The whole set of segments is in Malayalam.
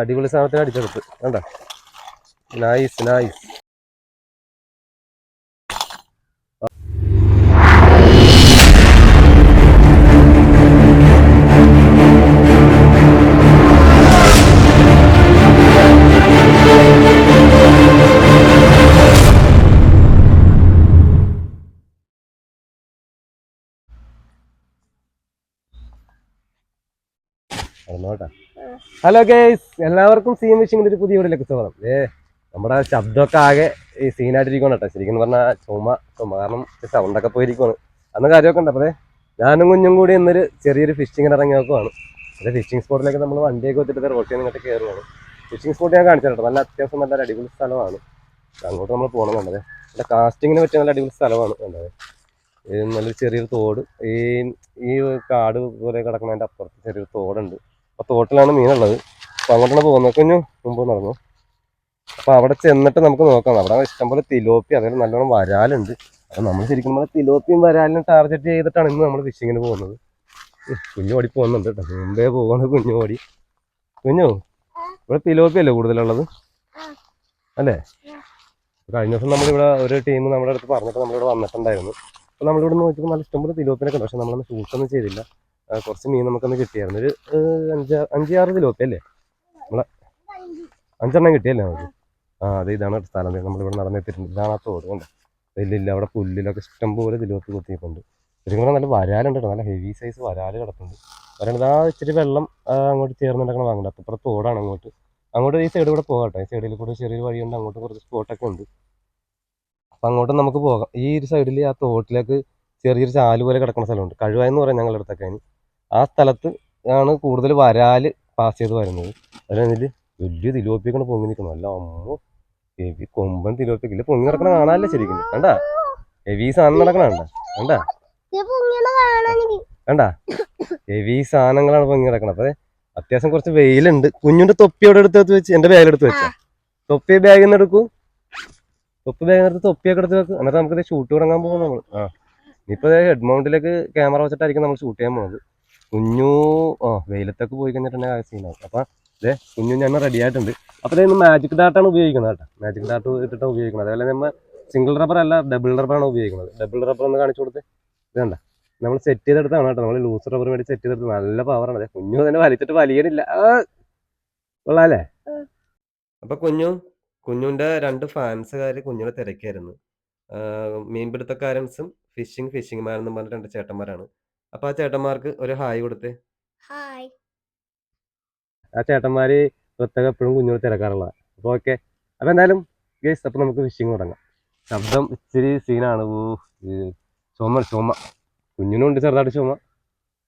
അടിപൊളി സാധനത്തിന് അടിച്ചെടുത്ത്. വേണ്ട നൈസ് നൈസ് നോട്ടാ ഹലോ ഗേസ് എല്ലാവർക്കും സീൻ വിഷിങ്ങിന്റെ ഒരു പുതിയ വീട്ടിലേക്ക് സ്വാഗതം. ഏ നമ്മുടെ ശബ്ദമൊക്കെ ആകെ ഈ സീനായിട്ടിരിക്കണം കേട്ടോ. ശരിക്കും പറഞ്ഞാൽ ചുമ ചുമ കാരണം സൗണ്ടൊക്കെ പോയിരിക്കുവാണ്. അന്ന് കാര്യമൊക്കെ ഉണ്ട്. അപ്പോൾ ഞാനും കുഞ്ഞും കൂടി ഇന്നൊരു ചെറിയൊരു ഫിഷിങ്ങിന് ഇറങ്ങി നോക്കുവാണ്. അത് ഫിഷിംഗ് സ്പോട്ടിലേക്ക് നമ്മൾ വണ്ടിയൊക്കെ വെച്ചിട്ട് റോട്ടിൽ നിന്ന് ഇങ്ങോട്ട് കയറുവാണ് ഫിഷിംഗ് സ്പോട്ട് ഞാൻ കാണിച്ചു നല്ല അത്യാവശ്യം നല്ല അടിപൊളി സ്ഥലമാണ്. അങ്ങോട്ട് നമ്മൾ പോകണം കണ്ടത് അവിടെ കാസ്റ്റിങ്ങിന് പറ്റിയ നല്ല അടിപൊളി സ്ഥലമാണ് കണ്ടത് ഇത് നല്ലൊരു ചെറിയൊരു തോട്. ഈ ഈ കാട് പോലെ കിടക്കുന്നതിന്റെ അപ്പുറത്ത് ചെറിയൊരു തോടുണ്ട്. അപ്പൊ തോട്ടിലാണ് മീനുള്ളത്. അപ്പൊ അങ്ങോട്ടാണ് പോകുന്നത്. കുഞ്ഞു മുമ്പ് നടന്നു. അപ്പോൾ അവിടെ ചെന്നിട്ട് നമുക്ക് നോക്കാം. അവിടെ ഇഷ്ടംപോലെ തിലോപ്പി അതായത് നല്ലോണം വരാലുണ്ട്. അപ്പോൾ നമ്മൾ ശരിക്കും പറഞ്ഞാൽ തിലോപ്പിയും വരാലിനും ടാർഗറ്റ് ചെയ്തിട്ടാണ് ഇന്ന് നമ്മൾ ഫിഷിങ്ങിന് പോകുന്നത്. കുഞ്ഞു ഓടി പോകുന്നുണ്ട് കേട്ടോ. മുമ്പേ പോവാണ് കുഞ്ഞു ഓടി. കുഞ്ഞു ഇവിടെ തിലോപ്പി അല്ലേ കൂടുതലുള്ളത്? അല്ലേ? കഴിഞ്ഞ ദിവസം നമ്മളിവിടെ ഒരു ടീം നമ്മുടെ അടുത്ത് പറഞ്ഞിട്ട് നമ്മളിവിടെ വന്നിട്ടുണ്ടായിരുന്നു. അപ്പോൾ നമ്മളിവിടെ നോക്കിയപ്പോൾ നല്ല ഇഷ്ടംപോലെ തിലോപ്പിനൊക്കെ ഉണ്ട്. പക്ഷെ നമ്മളൊന്നും ഷൂട്ടൊന്നും ചെയ്തില്ല. കുറച്ച് മീൻ നമുക്കൊന്ന് കിട്ടിയായിരുന്നു. ഒരു അഞ്ച് അഞ്ച് ആറ് തിലോപ്പി അല്ലേ? നമ്മളെ അഞ്ചെണ്ണം കിട്ടിയല്ലേ നമുക്ക്? ആ അത് ഇതാണ് സ്ഥലം. നമ്മളിവിടെ നടന്നെത്തിയിട്ടുണ്ട് ഇതാണ് ആ തോട് കൊണ്ട്? ഇല്ലില്ല അവിടെ പുല്ലിലൊക്കെ ഇഷ്ടം പോലെ തിലോപ്പി കുത്തിയിട്ടുണ്ട്. ശരിക്കും പറഞ്ഞാൽ നല്ല വരാലുണ്ട് നല്ല ഹെവി സൈസ് വരാൽ കിടപ്പുണ്ട്. വരാണ്ട് ആ ഇച്ചിരി വെള്ളം അങ്ങോട്ട് ചേർന്നുണ്ടാക്കണം വാങ്ങണ്ട അപ്പുറം തോടാണ് അങ്ങോട്ട്. അങ്ങോട്ട് ഈ സൈഡ് കൂടെ പോകാം ഈ സൈഡിൽ കൂടെ ചെറിയൊരു വഴിയുണ്ട്. അങ്ങോട്ട് കുറച്ച് സ്പോട്ടൊക്കെ ഉണ്ട്. അപ്പം അങ്ങോട്ട് നമുക്ക് പോകാം. ഈ ഒരു സൈഡിൽ ആ തോട്ടിലേക്ക് ചെറിയൊരു ചാൽ പോലെ കിടക്കുന്ന സ്ഥലമുണ്ട്. കഴിവായെന്ന് പറയാം ഞങ്ങളുടെ അടുത്തൊക്കെ അതിന്. ആ സ്ഥലത്ത് ആണ് കൂടുതൽ വരാൽ പാസ് ചെയ്ത് വരുന്നത്. അതിൽ വലിയ തിലോപ്പിയൊക്കെ പൊങ്ങി നിൽക്കണം അല്ല അമ്മോ ഹെവി കൊമ്പൻ തിലോപ്പിക്കില്ല പൊങ്ങി നടക്കണ കാണാനല്ലേ ശരിക്കും. കണ്ടാ? ഹെവി സാധനം നടക്കണ കണ്ട? കണ്ട? കണ്ടാ? ഹെവി സാധനങ്ങളാണ് പൊങ്ങി നടക്കണത്. അപ്പൊ അത്യാവശ്യം കുറച്ച് വെയിലുണ്ട്. കുഞ്ഞുണ്ട് തൊപ്പി അവിടെ എടുത്ത് വെച്ച് എന്റെ ബാഗെടുത്ത് വെച്ച. തൊപ്പി ബാഗിൽ നിന്ന് എടുക്കൂ. തൊപ്പി ബാഗിൽ എടുത്ത് തൊപ്പിയൊക്കെ എടുത്ത് വെക്കും. എന്നിട്ട് നമുക്ക് ഷൂട്ട് തുടങ്ങാൻ പോകും നമ്മൾ ആ. ഇനിയിപ്പോ ഹെഡ് മൗണ്ടിലേക്ക് ക്യാമറ വെച്ചിട്ടായിരിക്കും നമ്മൾ ഷൂട്ട് ചെയ്യാൻ പോകുന്നത് കുഞ്ഞു ഓ വെയിലത്തൊക്കെ പോയി കഴിഞ്ഞിട്ടുണ്ടെങ്കിൽ ആ സീനാവും അപ്പം അതെ കുഞ്ഞു ഞാൻ റെഡി ആയിട്ടുണ്ട്. അപ്പോൾ ഇന്ന് മാജിക് ഡാട്ടാണ് ഉപയോഗിക്കുന്നത് കേട്ടോ. മാജിക് ഡാട്ട് ഇട്ടിട്ടാണ് ഉപയോഗിക്കുന്നത്. അതേപോലെ നമ്മൾ സിംഗിൾ റബ്ബർ അല്ല ഡബിൾ റബ്ബറാണ് ഉപയോഗിക്കുന്നത്. ഡബിൾ റബ്ബർ ഒന്ന് കാണിച്ചു കൊടുത്ത്. ഇത് കണ്ട? നമ്മൾ സെറ്റ് ചെയ്തെടുത്താണ് കേട്ടോ. നമ്മൾ ലൂസ് റബ്ബർ വേണ്ടി സെറ്റ് ചെയ്തെടുത്ത് നല്ല പവറാണ് അതെ കുഞ്ഞു തന്നെ വലിച്ചിട്ട് വലിയണില്ല. കൊള്ളാല്ലേ? അപ്പൊ കുഞ്ഞു കുഞ്ഞുന്റെ രണ്ട് ഫാൻസുകാര് കുഞ്ഞിനെ തിരക്കായിരുന്നു മീൻപിടുത്തക്കാരൻസും ഫിഷിംഗ് ഫിഷിംഗ് മാൻ എന്നും പറഞ്ഞ രണ്ട് ചേട്ടന്മാരാണ്. അപ്പൊ ആ ചേട്ടന്മാർക്ക് ഒരു ഹായ് കൊടുത്തേ. ഹായ്. ആ ചേട്ടന്മാര് പ്രത്യേകം എപ്പോഴും കുഞ്ഞുങ്ങൾ തിരക്കാറുള്ള അപ്പൊ ഓക്കെ. അപ്പൊ എന്തായാലും ഗേസ് അപ്പൊ നമുക്ക് ഫിഷിംഗ് തുടങ്ങാം. ശബ്ദം ഇച്ചിരി സീനാണ് ഓ ചുമ ചുമ. കുഞ്ഞിനും ഉണ്ട് ചെറുതായിട്ട് ചുമ.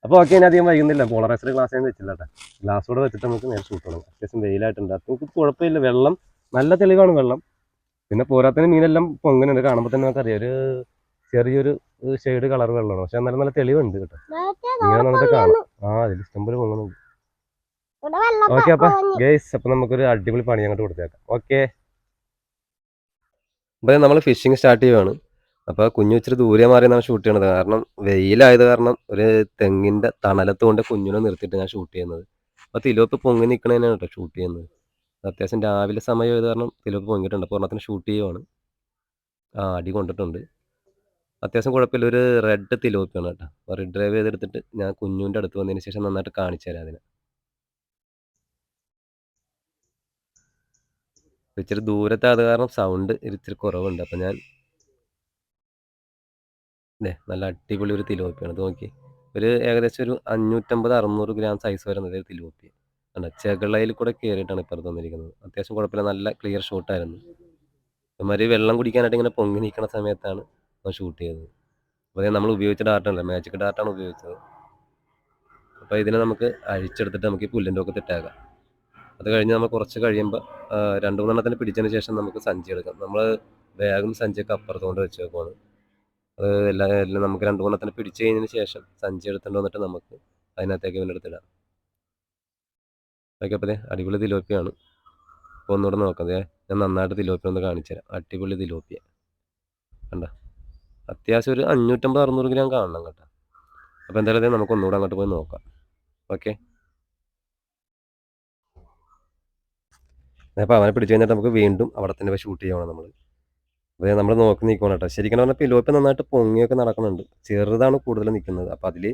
അപ്പൊ ഓക്കെ ഇനി അധികം വൈകുന്നില്ല. പോളറൈസർ ഗ്ലാസ് ഒന്നും വെച്ചില്ല കേട്ടോ. ഗ്ലാസ് കൂടെ വെച്ചിട്ട് നമുക്ക് നേരെ ഷൂട്ട് തുടങ്ങാം. അത്യാവശ്യം വെയിലായിട്ടുണ്ട്. അത് നമുക്ക് കുഴപ്പമില്ല. വെള്ളം നല്ല തെളിവാണ് വെള്ളം. പിന്നെ പോരാത്തതിന് മീനെല്ലാം പൊങ്ങനുണ്ട് കാണുമ്പോൾ തന്നെ നമുക്കറിയാം. ഒരു ചെറിയൊരു ഷെയ്ഡ് കളർ വെള്ളമാണ്. പക്ഷെ എന്നാലും നല്ല തെളിവുണ്ട് കേട്ടോ. നന്നായിട്ട് കാണാം. ആ അതിൽ ഇഷ്ടംപോലെ പൊങ്ങുന്നുണ്ട് ഓക്കെ അപ്പൊ ഗേസ് അപ്പൊ നമുക്കൊരു അടിപൊളി പണി അങ്ങോട്ട് കൊടുത്തേക്കാം. ഓക്കെ അപ്പൊ നമ്മൾ ഫിഷിംഗ് സ്റ്റാർട്ട് ചെയ്യുവാണ്. അപ്പൊ കുഞ്ഞു ഇച്ചിരി ദൂരെ മാറി നമ്മൾ ഷൂട്ട് ചെയ്യണത്. കാരണം വെയിലായത് കാരണം ഒരു തെങ്ങിന്റെ തണലത്ത് കൊണ്ട് കുഞ്ഞിനെ നിർത്തിയിട്ട് ഞാൻ ഷൂട്ട് ചെയ്യുന്നത്. അപ്പൊ തിലോപ്പ് പൊങ്ങി നിൽക്കണേനാണ് കേട്ടോ ഷൂട്ട് ചെയ്യുന്നത്. അത്യാവശ്യം രാവിലെ സമയം കാരണം തിലോപ്പ് പൊങ്ങിയിട്ടുണ്ട്. അപ്പോൾ ഒരെണ്ണത്തിന് ഷൂട്ട് ചെയ്യുവാണ്. ആ അടി കൊണ്ടിട്ടുണ്ട്. അത്യാവശ്യം കുഴപ്പമില്ല. ഒരു റെഡ് തിലോപ്പിയാണ് കേട്ടോ. അപ്പോൾ ഡ്രൈവ് ചെയ്തെടുത്തിട്ട് ഞാൻ കുഞ്ഞുവിന്റെ അടുത്ത് വന്നതിന് ശേഷം നന്നായിട്ട് കാണിച്ചു തരാം അതിനെ. ഇച്ചിരി ദൂരത്തെ അത് കാരണം സൗണ്ട് ഇച്ചിരി കുറവുണ്ട്. അപ്പം ഞാൻ അല്ലേ നല്ല അടിപൊളി ഒരു തിലോപ്പിയാണ് നോക്കി ഒരു ഏകദേശം ഒരു അഞ്ഞൂറ്റമ്പത് അറുന്നൂറ് ഗ്രാം സൈസ് വരുന്നത് ഒരു തിലോപ്പി ആണ് ചെകളയിൽ കൂടെ കയറിയിട്ടാണ് ഇപ്പുറത്ത് വന്നിരിക്കുന്നത്. അത്യാവശ്യം കുഴപ്പമില്ല. നല്ല ക്ലിയർ ഷോട്ടായിരുന്നു ഇമാതിരി വെള്ളം കുടിക്കാനായിട്ട് ഇങ്ങനെ പൊങ്ങി നിൽക്കുന്ന സമയത്താണ് ഷൂട്ട് ചെയ്തത് അപ്പോൾ നമ്മൾ ഉപയോഗിച്ച ഡാർട്ടല്ല മാജിക് ഡാർട്ടാണ് ഉപയോഗിച്ചത്. അപ്പോൾ ഇതിനെ നമുക്ക് അഴിച്ചെടുത്തിട്ട് നമുക്ക് ഈ പുല്ലിന്റെ ഒക്കെ തെറ്റാക്കാം അത് കഴിഞ്ഞ് നമ്മൾ കുറച്ച് കഴിയുമ്പോൾ രണ്ട് മൂന്നെണ്ണത്തിന് പിടിച്ചതിന് ശേഷം നമുക്ക് സഞ്ചി എടുക്കാം. നമ്മൾ ബാഗും സഞ്ചിയൊക്കെ അപ്പുറത്ത് കൊണ്ട് വെച്ചേക്കുവാണ്. അത് എല്ലാ എല്ലാം നമുക്ക് രണ്ട് മൂന്നെണ്ണത്തിന് പിടിച്ചു കഴിഞ്ഞതിന് ശേഷം സഞ്ചി എടുത്തുകൊണ്ട് വന്നിട്ട് നമുക്ക് അതിനകത്തേക്ക് പിന്നെ എടുത്തിടാം ഓക്കെ അപ്പോൾ അടിപൊളി തിലോപ്പിയാണ് അപ്പോൾ ഒന്നുകൂടെ നോക്കാം. ഞാൻ നന്നായിട്ട് തിലോപ്പി ഒന്ന് കാണിച്ചു തരാം അടിപൊളി തിലോപ്പിയ കണ്ട? അത്യാവശ്യം ഒരു അഞ്ഞൂറ്റമ്പത് അറുന്നൂറ് ഗ്രാം കാണണം കേട്ടോ. അപ്പോൾ എന്തായാലും നമുക്ക് ഒന്നുകൂടെ അങ്ങോട്ട് പോയി നോക്കാം. ഓക്കെ? അപ്പോൾ അവനെ പിടിച്ചു കഴിഞ്ഞിട്ട് നമുക്ക് വീണ്ടും അവിടെ തന്നെ ഷൂട്ട് ചെയ്യണം നമ്മൾ അപ്പോൾ നമ്മൾ നോക്കി നിൽക്കണം കേട്ടോ. ശരിക്കും പറഞ്ഞാൽ പിലോപ്പ് നന്നായിട്ട് പൊങ്ങിയൊക്കെ നടക്കുന്നുണ്ട്. ചെറുതാണ് കൂടുതൽ നിൽക്കുന്നത്. അപ്പോൾ അതിൽ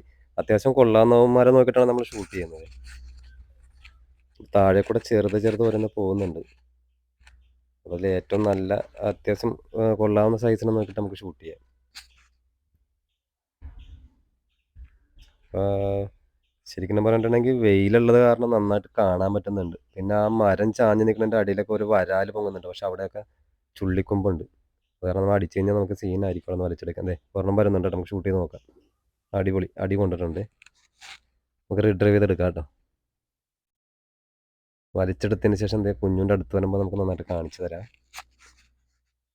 അത്യാവശ്യം കൊള്ളാവുന്നവന്മാരെ നോക്കിയിട്ടാണ് നമ്മൾ ഷൂട്ട് ചെയ്യുന്നത്. താഴെ കൂടെ ചെറുത് ചെറുത് വരുന്ന പോകുന്നുണ്ട്. അതിൽ ഏറ്റവും നല്ല അത്യാവശ്യം കൊള്ളാവുന്ന സൈസിനെ നോക്കിയിട്ട് നമുക്ക് ഷൂട്ട് ചെയ്യാം. ശരിക്കും പറഞ്ഞിട്ടുണ്ടെങ്കിൽ വെയിലുള്ളത് കാരണം നന്നായിട്ട് കാണാൻ പറ്റുന്നുണ്ട്. പിന്നെ ആ മരം ചാഞ്ഞ് നിൽക്കുന്നതിന്റെ അടിയിലൊക്കെ ഒരു വരാൽ പൊങ്ങുന്നുണ്ട്. പക്ഷെ അവിടെയൊക്കെ ചുള്ളിക്കൊമ്പുണ്ട്. കാരണം നമ്മൾ അടിച്ചു കഴിഞ്ഞാൽ നമുക്ക് സീനായിരിക്കും അവിടെ വലിച്ചെടുക്കാം അതെ ഒരെണ്ണം വരുന്നുണ്ട് നമുക്ക് ഷൂട്ട് ചെയ്ത് നോക്കാം. അടിപൊളി അടി കൊണ്ടിട്ടുണ്ട്. നമുക്ക് റിഡ്രൈവ് ചെയ്തെടുക്കാം കേട്ടോ. വലിച്ചെടുത്തതിന് ശേഷം എന്തേ കുഞ്ഞുന്റെ അടുത്ത് വരുമ്പോൾ നമുക്ക് നന്നായിട്ട് കാണിച്ചു തരാം.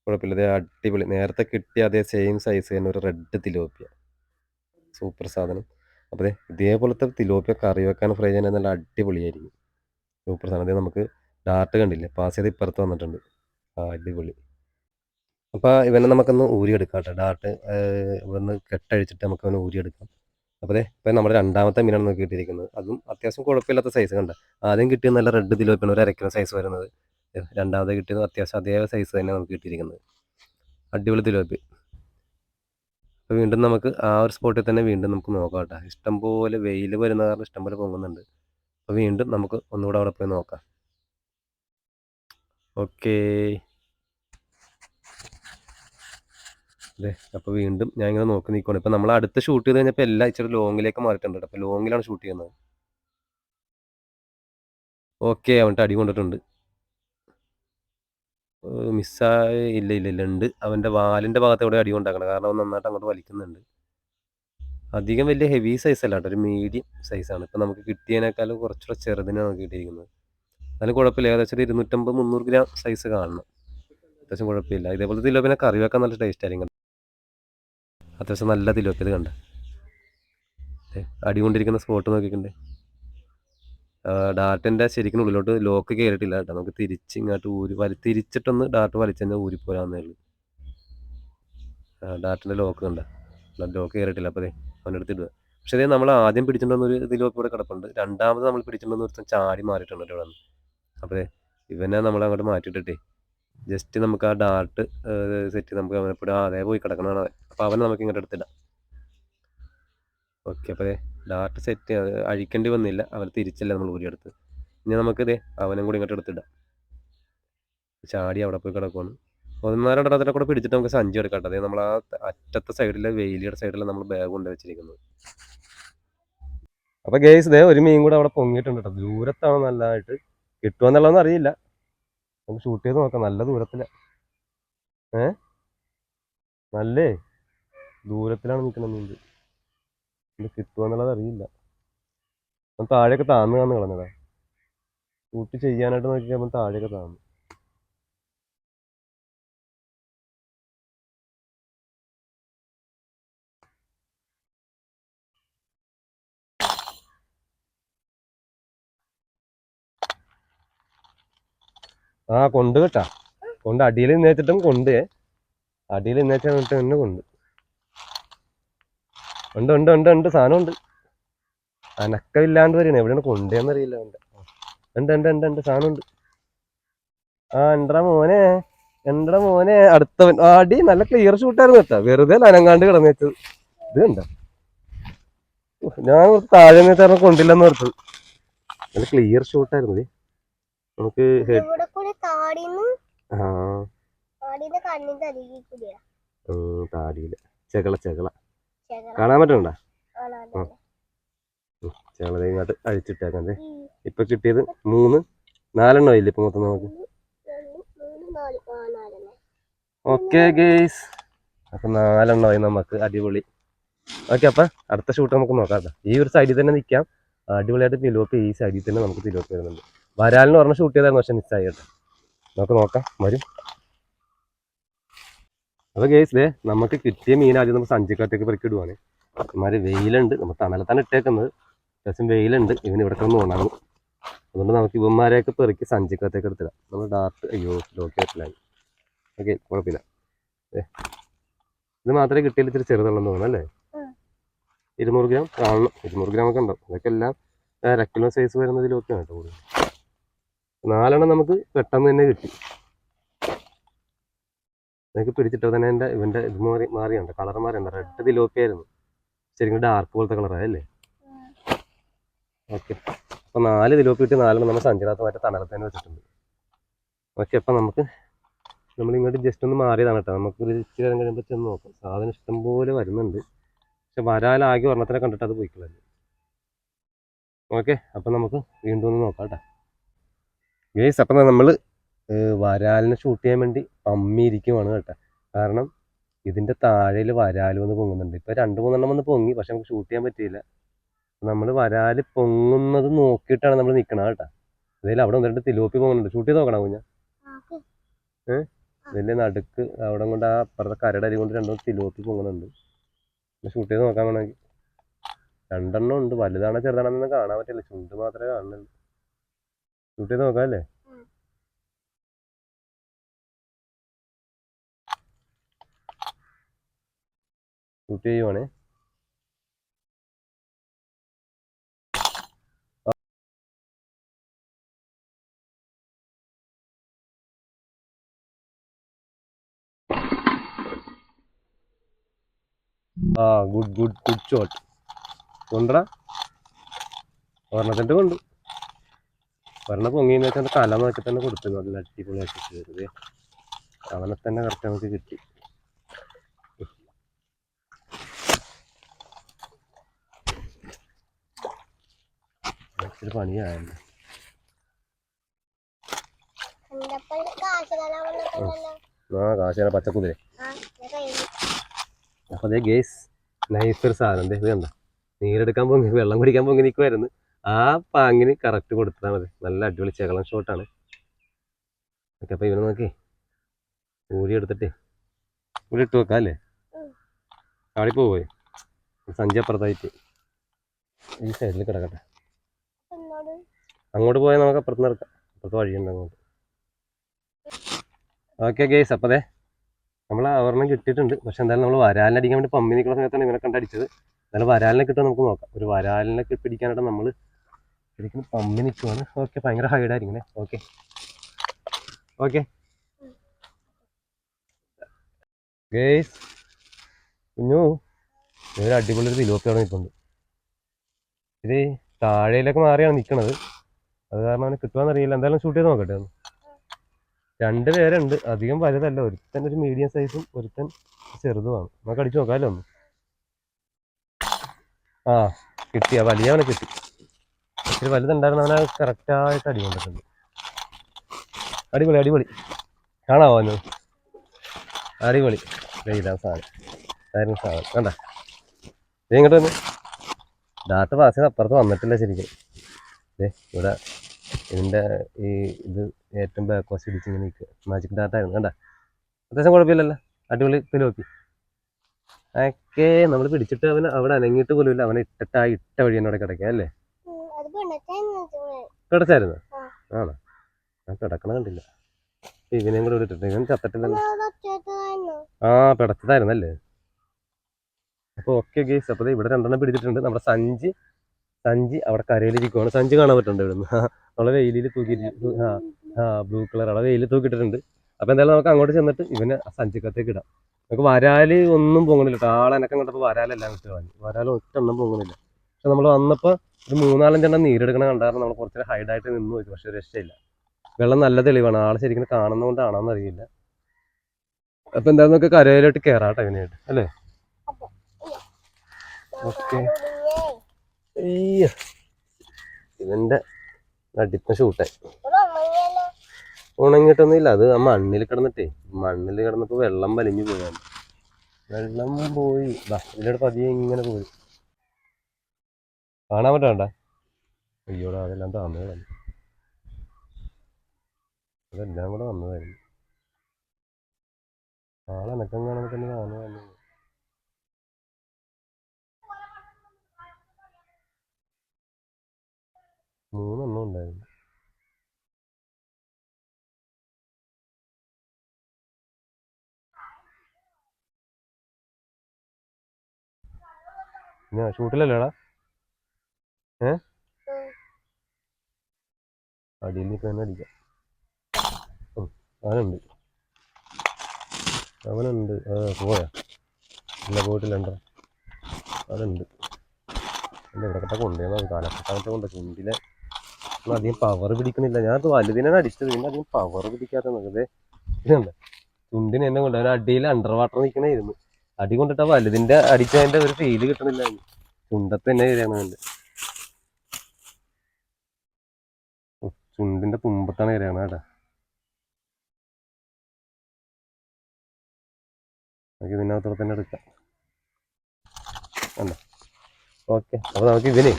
കുഴപ്പമില്ല. അതേ അടിപൊളി. നേരത്തെ കിട്ടിയ അതേ സെയിം സൈസ് തന്നെ ഒരു റെഡ് തിലോപ്പിയ. സൂപ്പർ സാധനം. അപ്പോൾ ഇതേപോലത്തെ തിലോപ്പിയ കറി വെക്കാൻ ഫ്രൈ ചെയ്യാൻ നല്ല അടിപൊളിയായിരിക്കും. സൂപ്പർ സാധനം. അതേ നമുക്ക് ഡാർട്ട് കണ്ടില്ലേ? പാസ് ചെയ്ത് ഇപ്പുറത്ത് വന്നിട്ടുണ്ട്. ആ അടിപൊളി. അപ്പോൾ ഇവനെ നമുക്കൊന്ന് ഊരിയെടുക്കാം കേട്ടോ. ഡാർട്ട് ഇവിടുന്ന് കെട്ടഴിച്ചിട്ട് നമുക്ക് അവനെ ഊരിയെടുക്കാം അപ്പോൾ ഇപ്പം നമ്മുടെ രണ്ടാമത്തെ മീനാണ് നമുക്ക് കിട്ടിയിരിക്കുന്നത്. അതും അത്യാവശ്യം കുഴപ്പമില്ലാത്ത സൈസ് കണ്ട. ആദ്യം കിട്ടിയ നല്ല റെഡ് തിലോപ്പിയാണ് ഒരു അരക്കിലോ സൈസ് വരുന്നത്. രണ്ടാമത് കിട്ടിയത് അത്യാവശ്യം അതേ സൈസ് തന്നെ നമുക്ക് കിട്ടിയിരിക്കുന്നത്. അടിപൊളി തിലോപ്പി അപ്പോൾ വീണ്ടും നമുക്ക് ആ ഒരു സ്പോട്ടിൽ തന്നെ വീണ്ടും നമുക്ക് നോക്കാം കേട്ടോ. ഇഷ്ടംപോലെ വെയിൽ വരുന്ന കാരണം ഇഷ്ടംപോലെ പൊങ്ങുന്നുണ്ട്. അപ്പോൾ വീണ്ടും നമുക്ക് ഒന്നുകൂടെ അവിടെ പോയി നോക്കാം. ഓക്കേ. അതെ അപ്പോൾ വീണ്ടും ഞാൻ ഇങ്ങനെ നോക്കി നിൽക്കുകയാണ് ഇപ്പോൾ നമ്മൾ അടുത്ത് ഷൂട്ട് ചെയ്ത് കഴിഞ്ഞപ്പോൾ എല്ലാം ഇച്ചിരി ലോങ്ങിലേക്ക് മാറിയിട്ടുണ്ട് കേട്ടോ. അപ്പോൾ ലോങ്ങിലാണ് ഷൂട്ട് ചെയ്യുന്നത്. ഓക്കെ അവന്റെ അടി കൊണ്ടിട്ടുണ്ട്. മിസ്സായി ഇല്ല ഇല്ല ഇല്ല ഉണ്ട്. അവന്റെ വാലിന്റെ ഭാഗത്ത് എവിടെ അടി കൊണ്ടാക്കണം. കാരണം അവൻ നന്നായിട്ട് അങ്ങോട്ട് വലിക്കുന്നുണ്ട്. അധികം വലിയ ഹെവി സൈസ് അല്ല കേട്ടോ. ഒരു മീഡിയം സൈസാണ് ഇപ്പം നമുക്ക് കിട്ടിയതിനേക്കാളും കുറച്ചുകൂടെ ചെറുതിനാണ് നമുക്ക് കിട്ടിയിരിക്കുന്നത്. എന്നാലും കുഴപ്പമില്ല. ഏകദേശം ഒരു ഇരുന്നൂറ്റമ്പത് മുന്നൂറ് ഗ്രാം സൈസ് കാണണം. അത്യാവശ്യം കുഴപ്പമില്ല. ഇതേപോലെ തിലോപ്പിനെ കറി വെക്കാൻ നല്ല ടേസ്റ്റ് ആയിരിക്കും അത്യാവശ്യം നല്ല തിലോപ്പി കണ്ട? അടികൊണ്ടിരിക്കുന്ന സ്പോട്ട് നോക്കിക്കണ്ടേ? ഡാർട്ടിന്റെ ശരിക്കും ഉള്ളിലോട്ട് ലോക്ക് കയറിയിട്ടില്ല കേട്ടോ. നമുക്ക് തിരിച്ച് ഇങ്ങോട്ട് ഊരി വലി തിരിച്ചിട്ടൊന്ന് ഡാർട്ട് വലിച്ചു കഴിഞ്ഞാൽ ഊരിപ്പോരാന്നേ ഉള്ളൂ. ലോക്ക് കണ്ട. ലോക്ക് കയറിയിട്ടില്ല അപ്പോൾ അതെ അവന്റെ അടുത്ത് ഇടുക. പക്ഷേ അതേ നമ്മൾ ആദ്യം പിടിച്ചിട്ടുണ്ടെന്ന് ഒരു ഇതിലൊക്കെ ഇവിടെ കിടപ്പുണ്ട്. രണ്ടാമത് നമ്മൾ പിടിച്ചിട്ടുണ്ടെന്ന് ഒരുത്തൻ ചാടി മാറിയിട്ടുണ്ട് ഇവിടെ നിന്ന് അപ്പോൾ ഇവനെ നമ്മൾ അങ്ങോട്ട് മാറ്റിയിട്ടിട്ടേ ജസ്റ്റ് നമുക്ക് ആ ഡാർട്ട് സെറ്റ് നമുക്ക് അവനെപ്പോഴും അതേ പോയി കിടക്കണതാണ് അപ്പോൾ അവനെ നമുക്ക് ഇങ്ങോട്ട് എടുത്തിടാം. ഓക്കെ അപ്പോൾ ഡാർട്ട് സെറ്റ് അഴിക്കേണ്ടി വന്നില്ല. അവൻ തിരിച്ചല്ല നമ്മൾ ഊരിയെടുത്ത് ഇനി നമുക്ക് ഇതേ അവനും കൂടി ഇങ്ങോട്ട് എടുത്തിടാം. ചാടി അവിടെ പോയി കിടക്കുവാണ്. ഒന്നര രണ്ടെണ്ണത്തിനെ കൂടെ പിടിച്ചിട്ട് നമുക്ക് സഞ്ചി എടുക്കാം അതായത് നമ്മൾ ആ അറ്റത്തെ സൈഡിലെ വെയിലിയുടെ സൈഡിൽ നമ്മൾ ബാഗ് കൊണ്ട് വെച്ചിരിക്കുന്നത്. അപ്പൊ ഗേസ് ദേ ഒരു മീൻ കൂടെ അവിടെ പൊങ്ങിയിട്ടുണ്ട് കേട്ടോ. ദൂരത്താണ് നല്ലതായിട്ട് കിട്ടുമെന്നുള്ളതെന്ന് അറിയില്ല. നമുക്ക് ഷൂട്ട് ചെയ്ത് നോക്കാം. നല്ല ദൂരത്തില. ഏ? നല്ലേ? ദൂരത്തിലാണ് നിൽക്കുന്ന മീൻ ഇത്. കിട്ടുമെന്നുള്ളത് അറിയില്ല. അവൻ താഴെയൊക്കെ താന്ന് താന്ന് കളഞ്ഞടാ കൂട്ടി ചെയ്യാനായിട്ട് നോക്കിയപ്പോൾ താഴെയൊക്കെ താന്നു. ആ കൊണ്ട് കേട്ടാ. കൊണ്ട് അടിയിൽ നിന്നേച്ചിട്ടും കൊണ്ട്. അടിയിൽ നിന്നേച്ചിട്ട് കൊണ്ട്. ഉണ്ട് ഉണ്ട് ഉണ്ട് ഉണ്ട് സാധനം ഉണ്ട്. അനക്കമില്ലാണ്ട് വരുന്നത് എവിടെയാണ് കൊണ്ടുവന്ന് അറിയില്ല. ഉണ്ട് ഉണ്ട് ഉണ്ട് ഉണ്ട് സാധനം ഉണ്ട്. ആ എണ്ടടാ മോനെ? എണ്ടടാ മോനെ? അടുത്തവൻ. അടി നല്ല ക്ലിയർ ഷൂട്ടായിരുന്നു എത്താ വെറുതെ അനങ്ങാണ്ട് കിടന്നു വെച്ചത്. ഇത് കണ്ട? ഞാൻ താഴെ നിന്ന് കൊണ്ടില്ലെന്ന് ഓർത്തത് നല്ല ക്ലിയർ ഷൂട്ടായിരുന്നു. നമുക്ക് ആ. താടിയില്ല ചെകള ചെകള. കാണാൻ പറ്റണ്ട അതല്ലേ. ഇങ്ങോട്ട് അഴിച്ചിട്ടേക്കാം ഇപ്പൊ കിട്ടിയത് മൂന്ന് നാലെണ്ണം ഇല്ല ഇപ്പൊ മൊത്തം നമുക്ക്. Okay guys. അപ്പൊ നാലെണ്ണമായി നമുക്ക്. അടിപൊളി. ഓക്കെ അപ്പൊ അടുത്ത ഷൂട്ട് നമുക്ക് നോക്കാം കേട്ടോ. ഈ ഒരു സൈഡിൽ തന്നെ നിൽക്കാം അടിപൊളിയായിട്ട് തിലോക്ക് ഈ സൈഡിൽ തന്നെ നമുക്ക് തിലോക്ക് വരുന്നുണ്ട്. വരാലിന് പറഞ്ഞ ഷൂട്ട് ചെയ്തായിരുന്നു പക്ഷെ മിസ്സായി കേട്ടോ. നമുക്ക് നോക്കാം. വരും. അപ്പൊ ഗേസ് ദേ നമുക്ക് കിട്ടിയ മീൻ ആദ്യം നമുക്ക് പെറുക്കി ഇടുവാണ് ഇമാര് വെയിലുണ്ട്. നമ്മൾ തണലത്താണ് ഇട്ടേക്കുന്നത്. അത്യാവശ്യം വെയിലുണ്ട്. ഇവന് ഇവിടെ കിടന്ന് ഉണങ്ങും അതുകൊണ്ട് നമുക്ക് ഇവന്മാരെയൊക്കെ പെറുക്കി സഞ്ചിക്കകത്തേക്ക് എടുത്തിടാം. നമ്മൾ ഡാർട്ട് അയ്യോ ലോക്കി വെച്ചില്ലായി ഓക്കെ കുഴപ്പമില്ല. ഇത് മാത്രമേ കിട്ടിയാൽ ഇത്തിരി ചെറുതുള്ളെന്ന് തോന്നുന്നു അല്ലേ? ഇരുന്നൂറ് ഗ്രാം കാണണം. ഇരുന്നൂറ് ഗ്രാം ഒക്കെ ഉണ്ടാവും അതൊക്കെ എല്ലാം അര കിലോ സൈസ് വരുന്നതിലൊക്കെയാണ് കേട്ടോ കൂടുതൽ. നാലെണ്ണം നമുക്ക് പെട്ടെന്ന് തന്നെ കിട്ടി. എനിക്ക് പിടിച്ചിട്ട് തന്നെ എന്റെ ഇവന്റെ ഇത് മാറി മാറിയുണ്ട്. കളർ മാറിയുണ്ട് റെഡ് തിലോപ്പിയായിരുന്നു ശരിക്കും ഡാർക്ക് പോലത്തെ കളറായല്ലേ ഓക്കെ അപ്പോൾ നാല് തിലോപ്പി കിട്ടി നാലെണ്ണം നമ്മൾ സഞ്ചിനകത്ത് മറ്റേ തണലത്ത് തന്നെ വെച്ചിട്ടുണ്ട്. ഓക്കെ അപ്പം നമുക്ക് നമ്മൾ ഇങ്ങോട്ട് ജസ്റ്റ് ഒന്ന് മാറിയതാണ് കേട്ടോ. നമുക്ക് ഒരു ഇച്ചിരി നേരം കഴിയുമ്പോൾ ചെന്ന് നോക്കാം. സാധനം ഇഷ്ടംപോലെ വരുന്നുണ്ട്. പക്ഷെ വരാലാകെ ഒരെണ്ണത്തിനെ കണ്ടിട്ട് അത് പോയിക്കളല്ലേ ഓക്കെ അപ്പം നമുക്ക് വീണ്ടും ഒന്ന് നോക്കാം കേട്ടോ. ഗേസ് അപ്പം നമ്മൾ വരാലിനെ ഷൂട്ട് ചെയ്യാൻ വേണ്ടി പമ്മിയിരിക്കുവാണ് കേട്ടോ. കാരണം ഇതിന്റെ താഴെയിൽ വരാൽ വന്ന് പൊങ്ങുന്നുണ്ട്. ഇപ്പോൾ രണ്ട് മൂന്നെണ്ണം വന്ന് പൊങ്ങി പക്ഷെ നമുക്ക് ഷൂട്ട് ചെയ്യാൻ പറ്റിയില്ല. നമ്മൾ വരാൽ പൊങ്ങുന്നത് നോക്കിയിട്ടാണ് നമ്മൾ നിൽക്കണത് കേട്ടോ. അതായത് അവിടെ ഒന്ന് രണ്ട് തിലോപ്പി പൊങ്ങുന്നുണ്ട്. ഷൂട്ട് ചെയ്ത് നോക്കണം കുഞ്ഞ? വലിയ നടുക്ക് അവിടെ കൊണ്ട് ആ അപ്പുറത്തെ കരയുടെ അരി കൊണ്ട് രണ്ടും തിലോപ്പി പൊങ്ങുന്നുണ്ട്. ഷൂട്ട് ചെയ്ത് നോക്കാൻ വേണമെങ്കിൽ. രണ്ടെണ്ണം ഉണ്ട്. വലുതാണോ ചെറുതാണെന്നൊന്നും കാണാൻ പറ്റില്ല. ചുണ്ട് മാത്രമേ കാണുന്നുള്ളൂ. ഷൂട്ട് ചെയ്ത് നോക്കാം അല്ലേ? ഉം. ഷൂട്ട് ചെയ്യുവാണേ. ആ ഗുഡ് ഗുഡ് ഗുഡ് ഷോട്ട് കൊണ്ടടാ ഒരെണ്ണത്തിന്റെ കൊണ്ട്. ഒരെണ്ണം പൊങ്ങിയെന്ന് വെച്ചാൽ തല നോക്കി തന്നെ കൊടുത്തു നല്ല അടിപൊളിയാക്കി കയറുക അവനെ തന്നെ കറക്റ്റ് നമുക്ക് കിട്ടി. ഇച്ചിരി പണിയായിരുന്നു ആ കാശിനെ പച്ചക്കുതിര. അപ്പോൾ അതേ ഗേസ് നൈസൊരു സാധനം. ഇത് കണ്ട? നീരെടുക്കാൻ പോങ്ങി വെള്ളം കുടിക്കാൻ പോങ്ങി നിൽക്കുമായിരുന്നു ആ പാങ്ങിന് കറക്റ്റ് കൊടുത്താൽ മതി. നല്ല അടിപൊളി ചകളം ഷോട്ടാണ് ഓക്കെ അപ്പോൾ ഇവനെ നോക്കി. ഊരി എടുത്തിട്ട്. ഊരി ഇട്ട് വെക്കാം അല്ലേ? അവിടെ പോവേ? സഞ്ചി അപ്പുറത്തായിട്ട്. ഈ സൈഡിൽ കിടക്കട്ടെ. അങ്ങോട്ട് പോയാൽ നമുക്ക് അപ്പുറത്ത് നടക്കാം അപ്പുറത്ത് വഴിയുണ്ട് അങ്ങോട്ട്. ഓക്കെ ഗേസ് അപ്പോൾ അതെ നമ്മൾ ഒരെണ്ണം കിട്ടിയിട്ടുണ്ട്. പക്ഷെ എന്തായാലും നമ്മൾ വരാലിനെ അടിക്കാൻ വേണ്ടി പമ്പി നിൽക്കുന്ന സമയത്താണ് ഇവനെ കണ്ടടിച്ചത്. എന്നാലും വരാലിനെ കിട്ടുമോ നമുക്ക് നോക്കാം. ഒരു വരാലിനെ പിടിക്കാനായിട്ട് നമ്മൾ ശരിക്കും പമ്പി നിൽക്കുവാണ് ഓക്കെ ഭയങ്കര ഹൈഡായിരിക്കണേ ഓക്കെ ഓക്കെ ഗേസ് കുഞ്ഞു ഒരു അടിപൊളി ഒരു തിലോപ്പി അവിടെ നിൽപ്പുണ്ട്. ഇത് താഴേയിലേക്ക് മാറിയാണ് നിൽക്കണത് അത് കാരണം അവന് കിട്ടുവാന്നറിയില്ല. എന്തായാലും ഷൂട്ട് ചെയ്ത് നോക്കട്ടെ ഒന്ന്. രണ്ട് പേരുണ്ട്. അധികം വലുതല്ല. ഒരുത്തൻ ഒരു മീഡിയം സൈസും ഒരുത്തൻ ചെറുതുമാണ്. നമുക്ക് അടിച്ചു നോക്കാമല്ലോ ഒന്ന്? ആ കിട്ടി. ആ വലിയ അവനെ കിട്ടി. ഇച്ചിരി വലുതുണ്ടായിരുന്നു. അവനെ കറക്റ്റായിട്ട് അടി കൊണ്ടിട്ടുണ്ട് അടിപൊളി അടിപൊളി. കാണാവോ അവന്? അടിപൊളി. ചെയ്താ സാധനം. ഇതായിരുന്നു സാധനം. കണ്ട? ഇങ്ങോട്ട് വന്ന്. ഡാറ്റ പാസ് അപ്പുറത്ത് വന്നിട്ടില്ല ശരിക്കും. ഇവിടെ ഇതിന്റെ ഈ ഇത് ഏറ്റവും ബാക്ക് വാസ് ഇടിച്ച് ഇങ്ങനെ നിൽക്കുക. മാജിക് ഡാറ്റ ആയിരുന്നു കണ്ട? അത്യാവശ്യം കുഴപ്പമില്ലല്ലോ. അടിപൊളി നോക്കി. ഒക്കെ നമ്മൾ പിടിച്ചിട്ട് അവൻ അവിടെ അനങ്ങിയിട്ട് പോലും ഇല്ല. അവനെ ഇട്ടിട്ട് ആ ഇട്ട വഴി എന്നോട് കിടക്കുക അല്ലേ? കിടച്ചായിരുന്നു. ആണോ? ഞാൻ കിടക്കണ കണ്ടില്ല. ഇവനെയും കൂടെ ഇട്ടിട്ട് ഇവൻ ചത്തിട്ടില്ലല്ലോ. ആ പിടച്ചതായിരുന്നല്ലേ അപ്പോൾ ഓക്കെ ഗേസ് അപ്പോൾ ഇവിടെ രണ്ടെണ്ണം പിടിച്ചിട്ടുണ്ട്. നമ്മുടെ സഞ്ചി സഞ്ചി അവിടെ കരയിലിരിക്കുവാണ്. സഞ്ചി കാണാൻ പറ്റുന്നുണ്ട് ഇവിടുന്ന്? നമ്മളെ വെയിലിൽ തൂക്കിയിട്ട് ആ ആ ബ്ലൂ കളർ അവിടെ വെയിൽ തൂക്കിയിട്ടിട്ടുണ്ട്. അപ്പോൾ എന്തായാലും നമുക്ക് അങ്ങോട്ട് ചെന്നിട്ട് ഇവനെ സഞ്ചിക്കത്തേക്ക് ഇടാം. നമുക്ക് വരാൽ ഒന്നും പൊങ്ങണില്ല കേട്ടോ. ആളെനക്കം കണ്ടപ്പോൾ വരാലെല്ലാം കിട്ടുക വരാൽ വരാൽ ഒറ്റെണ്ണം പൊങ്ങണില്ല പക്ഷെ നമ്മൾ വന്നപ്പോൾ ഒരു മൂന്നാലഞ്ചെണ്ണം നീരെടുക്കണ കണ്ടായിരുന്നു. നമ്മൾ കുറച്ച് ഹൈഡായിട്ട് നിന്ന് നോക്കി പക്ഷെ രക്ഷയില്ല. വെള്ളം നല്ല തെളിവാണ്. ആൾ ശരിക്കും കാണുന്നതുകൊണ്ടാണോന്ന് അറിയില്ല. അപ്പോൾ എന്തായാലും നമുക്ക് കരയിലോട്ട് കയറാം കേട്ടോ ഇവനായിട്ട് അല്ലേ? ഓക്കെ. ഇവന്റെ അടിപ്പ ഷൂട്ടായി ഉണങ്ങിയിട്ടൊന്നുമില്ല. അത് ആ മണ്ണിൽ കിടന്നിട്ടേ. മണ്ണിൽ കിടന്നപ്പോൾ വെള്ളം വലിഞ്ഞു പോയാണ് വെള്ളം പോയി. ഇതിലൂടെ പതിയെ ഇങ്ങനെ പോയി. കാണാൻ പറ്റണ്ട അയ്യോടാ അതെല്ലാം താന്നതാണ് അതെല്ലാം കൂടെ വന്നതായിരുന്നു. ആളെനക്കം കാണുമ്പോൾ തന്നെ താന്നതാണ് മൂന്നെണ്ണം ഉണ്ടായിരുന്നു. ഷൂട്ടിലല്ലേടാ? ഏ? അടിയിൽ തന്നെ അടിക്കാം. അവനുണ്ട്. അവനുണ്ട്. ആ പോയാ? ഇല്ല പോയിട്ടില്ലണ്ടോ? അവനുണ്ട്. എന്റെ ഇവിടെ കട്ട കൊണ്ടുപോയി. കാലഘട്ടത്തെ കൊണ്ട് ചുണ്ടിലെ അധികം പവർ പിടിക്കണില്ല. ഞാൻ വലുതിനാണ് അടിച്ചത് പിന്നെ അധികം പവർ പിടിക്കാത്ത നോക്കതേ ഇതുണ്ട്. ചുണ്ടിന് എന്നെ കൊണ്ട് അവൻ അടിയിൽ അണ്ടർ വാട്ടർ നിൽക്കണായിരുന്നു അടി കൊണ്ടിട്ട് വലുതിന്റെ അടിച്ചതിന്റെ ഒരു ഫീൽ കിട്ടണില്ല. ചുണ്ടത്ത് തന്നെ കയറിയാണ് അവന്റെ ചുണ്ടിന്റെ തുമ്പത്താണ് കയറിയാണ് കേട്ടാ. നമുക്ക് ഇതിനകത്തോടെ തന്നെ എടുക്കാം. കണ്ടോ? ഓക്കെ. അപ്പോൾ നമുക്ക് ഇതിനെ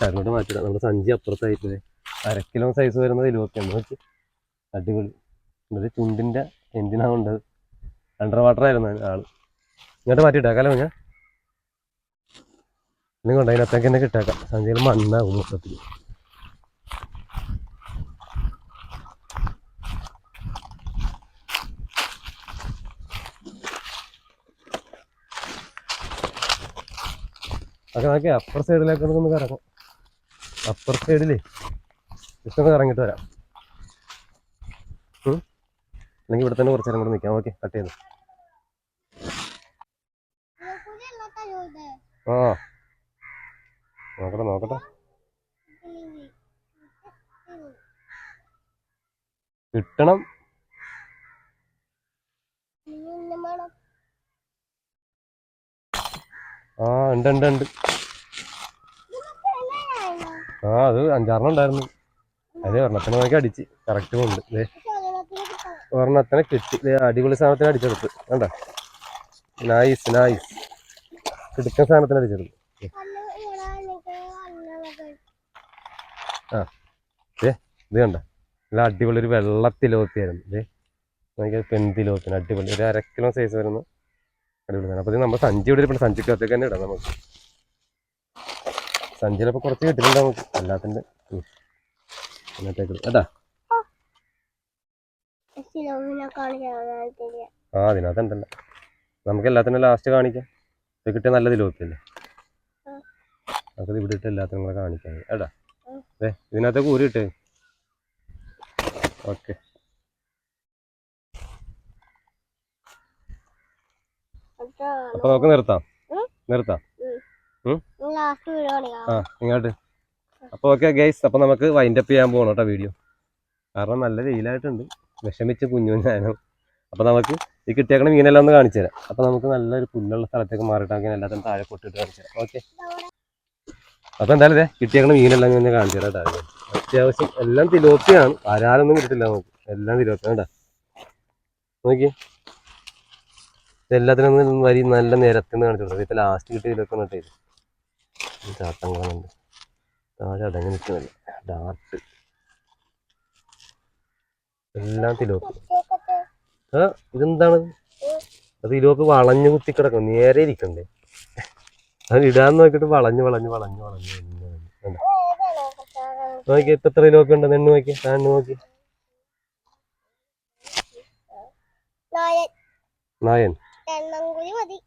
സൈഡിലോട്ട് മാറ്റിടാം. നമ്മുടെ സഞ്ചി അപ്പുറത്തായിട്ട് അര കിലോ സൈസ് വരുന്നത് ഇരുപത്തിയൊന്ന്. നോക്കി അടിപൊളി. എന്നിട്ട് ചുണ്ടിന്റെ എന്തിനാണ് കൊണ്ടത് അണ്ടർ വാട്ടർ ആയിരുന്നു ആൾ. ഇങ്ങോട്ട് മാറ്റിയിട്ടേക്കാലോ ഞാൻ ഇല്ലെങ്കിൽ കൊണ്ട് അതിനകത്തേക്ക് തന്നെ കിട്ടേക്കാം. സഞ്ചിയിൽ മണ്ണാകും മൊത്തത്തിൽ അപ്പുറ സൈഡിലേക്ക് ഒന്ന് കറങ്ങും. അപ്പർ സൈഡിലേ ജസ്റ്റ് ഒന്ന് വരാം. അല്ലെങ്കിൽ ഇവിടെ തന്നെ കുറച്ച് നേരം കൂടെ നിൽക്കാം ഓക്കെ കട്ട് ചെയ്തു. ആ. നോക്കട്ടെ നോക്കട്ടെ. കിട്ടണം. ആ ഉണ്ട് ഉണ്ട് ഉണ്ട്? ആ അത് അഞ്ചാറെണ്ണം ഉണ്ടായിരുന്നു. അതേ ഒരെണ്ണത്തിന് നോക്കി അടിച്ച്. കറക്റ്റ് കൊണ്ട് പക്ഷെ ഒരെണ്ണത്തിനെ കിട്ടി. അടിപൊളി സാധനത്തിന് അടിച്ചെടുത്ത്. വേണ്ട നൈസ് നൈസ് കിടക്കുന്ന സാധനത്തിന് അടിച്ചെടുത്ത്. ആ ഏ ഇത് കണ്ട? നല്ല അടിപൊളി ഒരു വെള്ളത്തിലോത്തിയായിരുന്നു ഇതേ ഇത് നോക്കിയാൽ പെൺ തിലോത്തിന് അടിപൊളി. ഒരു അര കിലോ സൈസ് വരുന്നു അടിപൊളി അപ്പോൾ ഇത് നമ്മൾ സഞ്ചി ഇവിടെ ഇരിപ്പുണ്ട്. സഞ്ചിക്കകത്തേക്ക് തന്നെ ഇടാം നമുക്ക്. സഞ്ചിയിലപ്പോൾ കുറച്ച് കിട്ടിയിട്ടുണ്ട് നമുക്ക് ഇടും. കേട്ടാ ആ അതിനകത്തുണ്ടല്ലോ. നമുക്ക് എല്ലാത്തിനും ലാസ്റ്റ് കാണിക്കാം. ഇത് കിട്ടിയ നല്ല തിലോത്തിയല്ലേ ആ. നമുക്കത് ഇവിടെ ഇട്ട് എല്ലാത്തിനും കൂടെ കാണിക്കാം. കേട്ടാ അതെ ഇതിനകത്ത് ഊരി ഇട്ടേ. ഓക്കെ. അപ്പൊ നമുക്ക് നിർത്താം. നിർത്താം. ആ ഇങ്ങോട്ട്. അപ്പോൾ ഓക്കെ ഗൈസ് അപ്പോൾ നമുക്ക് വൈൻഡ് അപ്പ് ചെയ്യാൻ പോകണം കേട്ടോ വീഡിയോ കാരണം നല്ല വെയിലായിട്ടുണ്ട്. വിഷമിച്ച് കുഞ്ഞു കുഞ്ഞാനും അപ്പോൾ നമുക്ക് ഈ കിട്ടിയേക്കണ മീനെല്ലാം ഒന്ന് കാണിച്ചു തരാം. അപ്പോൾ നമുക്ക് നല്ലൊരു പുല്ലുള്ള സ്ഥലത്തേക്ക് മാറിയിട്ടാക്കി എല്ലാത്തിനും താഴെ പൊട്ടിട്ട് കാണിച്ചു തരാം. ഓക്കെ അപ്പോൾ എന്തായാലും ഇതേ കിട്ടിയേക്കണ മീനെല്ലാം ഞാൻ കാണിച്ചു തരാം കേട്ടോ അത്യാവശ്യം എല്ലാം തിലോപ്പിയാണ് ആരാലൊന്നും കിട്ടില്ല നമുക്ക്. എല്ലാം തിലോപ്പിയാണ് കേട്ടോ നോക്കി എല്ലാത്തിനും വരി നല്ല നിരത്തിന്ന് കാണിച്ചു കൊടുത്തത്. ഇപ്പം ലാസ്റ്റ് കിട്ടിയ തിലോപ്പി എന്നിട്ടേ ചാട്ടം കാണുന്നുണ്ട് താഴെ അടങ്ങി നിൽക്കുന്നില്ല ഡാർട്ട് എല്ലാം തിലോപ്പ് ആ ഇതെന്താണ്? അത് തിലോപ്പ് വളഞ്ഞു കുത്തി കിടക്കും നേരെ ഇരിക്കണ്ടേ. അത് ഇടാൻ നോക്കിയിട്ട് വളഞ്ഞു വളഞ്ഞു വളഞ്ഞു വളഞ്ഞു? നോക്കി ഇപ്പൊ എത്ര കിലോക്ക് ഉണ്ട് എണ്ണ നോക്കി. എണ്ണു നോക്കി. നായൻ എണ്ണം കൂടി മതി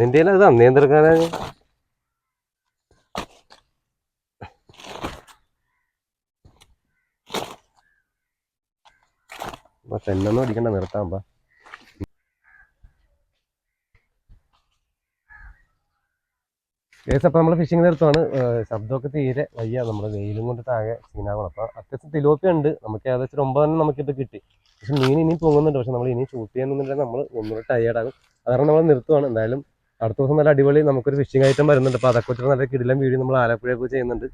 നിന്റെ അത് അന്നേ എന്തെടുക്കാനാണ് തെന്നൊന്നും അടിക്കണ്ട നിർത്താൻ പാ കേസ് അപ്പോൾ നമ്മൾ ഫിഷിംഗ് നിർത്തുവാണ് ശബ്ദമൊക്കെ തീരെ വയ്യ. നമ്മുടെ വെയിലും കൊണ്ട് താഴെ സീനാകണം അപ്പോൾ അത്യാവശ്യം തിലോപ്പി ഉണ്ട്. നമുക്ക് ഏകദേശം ഒമ്പത് ഒമ്പതെണ്ണം നമുക്കിപ്പോൾ കിട്ടി. പക്ഷെ മീൻ ഇനിയും പൊങ്ങുന്നുണ്ട്. പക്ഷെ നമ്മൾ ഇനി ഷൂട്ട് ചെയ്യുന്നുണ്ടെങ്കിൽ നമ്മൾ ഒന്നുകൂടെ ടയേർഡാകും അതുകാരണം നമ്മൾ നിർത്തുവാണ്. എന്തായാലും അടുത്ത ദിവസം നല്ല അടിപൊളി നമുക്കൊരു ഫിഷിംഗ് ഐറ്റം വരുന്നുണ്ട്. അപ്പോൾ അതൊക്കെ വെച്ചിട്ട് നല്ല കിടിലം വീഡിയോ നമ്മൾ ആലപ്പുഴയൊക്കെ ചെയ്യുന്നുണ്ട്.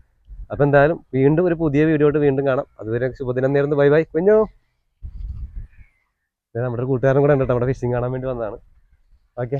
അപ്പോൾ എന്തായാലും വീണ്ടും ഒരു പുതിയ വീഡിയോ വീണ്ടും കാണാം. അതുവരെ ശുഭദിനം നേരുന്നു. Bye bye. കുഞ്ഞോ. നമ്മുടെ കൂട്ടുകാരൻ കൂടെ ഉണ്ട് അവിടെ ഫിഷിംഗ് കാണാൻ വേണ്ടി വന്നതാണ്. ഓക്കെ.